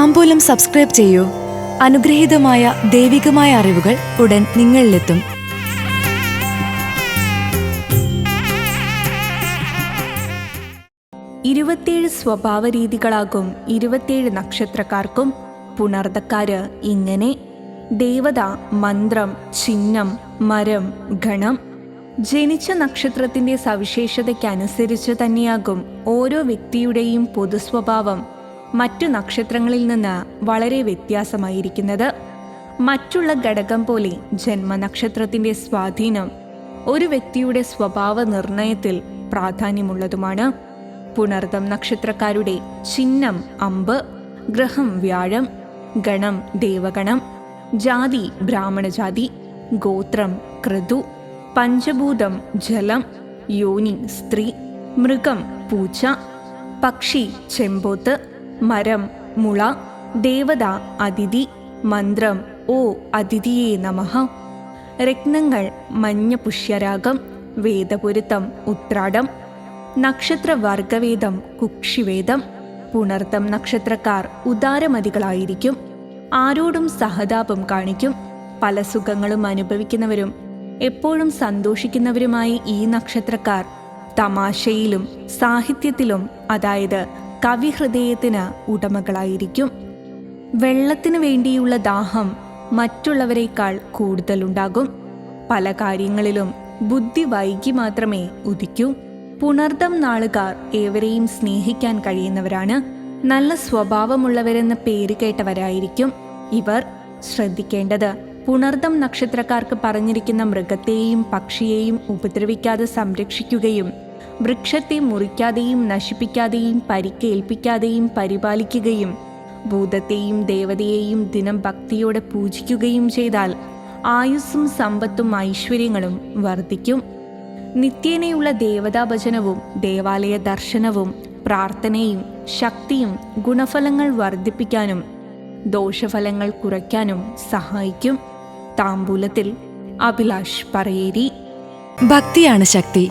താമ്പൂലം subscribe ചെയ്യൂ. അനുഗ്രഹീതമായ ദൈവികമായ അറിവുകൾ ഉടൻ നിങ്ങളിലെത്തും. ഇരുപത്തിയേഴ് സ്വഭാവ രീതികളാകും ഇരുപത്തിയേഴ് നക്ഷത്രക്കാർക്കും പുണർദക്കാര്. ഇങ്ങനെ ദേവത മന്ത്രം ചിഹ്നം മരം ഗണം ജനിച്ച നക്ഷത്രത്തിന്റെ സവിശേഷതയ്ക്കനുസരിച്ച് തന്നെയാകും ഓരോ വ്യക്തിയുടെയും പൊതുസ്വഭാവം. മറ്റു നക്ഷത്രങ്ങളിൽ നിന്ന് വളരെ വ്യത്യാസമായിരിക്കുന്നത്. മറ്റുള്ള ഘടകം പോലെ ജന്മനക്ഷത്രത്തിന്റെ സ്വാധീനം ഒരു വ്യക്തിയുടെ സ്വഭാവ നിർണയത്തിൽ പ്രാധാന്യമുള്ളതുമാണ്. പുണർദം നക്ഷത്രക്കാരുടെ ചിഹ്നം അമ്പ് ഗ്രഹം വ്യാഴം ഗണം ദേവഗണം ജാതി ബ്രാഹ്മണജാതി ഗോത്രം ക്രതു പഞ്ചഭൂതം ജലം യോനി സ്ത്രീ മൃഗം പൂച്ച പക്ഷി ചെമ്പോത്ത് മരം മുള ദേവത അതിഥി മന്ത്രം ഓ അതിഥിയെ നമഃ. രത്നങ്ങൾ മഞ്ഞ പുഷ്യരാഗം വേദപുരുത്തം ഉത്രാടം. നക്ഷത്ര വർഗവേദം കുക്ഷിവേദം. പുണർത്തം നക്ഷത്രക്കാർ ഉദാരമതികളായിരിക്കും. ആരോടും സഹതാപം കാണിക്കും. പല സുഖങ്ങളും അനുഭവിക്കുന്നവരും എപ്പോഴും സന്തോഷിക്കുന്നവരുമായി ഈ നക്ഷത്രക്കാർ തമാശയിലും സാഹിത്യത്തിലും അതായത് കവിഹൃദയത്തിന് ഉടമകളായിരിക്കും. വെള്ളത്തിനു വേണ്ടിയുള്ള ദാഹം മറ്റുള്ളവരെക്കാൾ കൂടുതലുണ്ടാകും. പല കാര്യങ്ങളിലും ബുദ്ധി വൈകി മാത്രമേ ഉദിക്കൂ. പുണർദം നാളുകാർ ഏവരെയും സ്നേഹിക്കാൻ കഴിയുന്നവരാണ്. നല്ല സ്വഭാവമുള്ളവരെന്ന പേര് കേട്ടവരായിരിക്കും ഇവർ. ശ്രദ്ധിക്കേണ്ടത് പുണർദം നക്ഷത്രക്കാർക്ക് പറഞ്ഞിരിക്കുന്ന മൃഗത്തെയും പക്ഷിയെയും ഉപദ്രവിക്കാതെ സംരക്ഷിക്കുകയും വൃക്ഷത്തെ മുറിക്കാതെയും നശിപ്പിക്കാതെയും പരിക്കേൽപ്പിക്കാതെയും പരിപാലിക്കുകയും ഭൂതത്തെയും ദേവതയെയും ദിനം ഭക്തിയോടെ പൂജിക്കുകയും ചെയ്താൽ ആയുസ്സും സമ്പത്തും ഐശ്വര്യങ്ങളും വർദ്ധിക്കും. നിത്യേനയുള്ള ദേവതാഭജനവും ദേവാലയ ദർശനവും പ്രാർത്ഥനയും ശക്തിയും ഗുണഫലങ്ങൾ വർദ്ധിപ്പിക്കാനും ദോഷഫലങ്ങൾ കുറയ്ക്കാനും സഹായിക്കും. താമ്പൂലത്തിൽ അഭിലാഷ് പറയേരി. ഭക്തിയാണ് ശക്തി.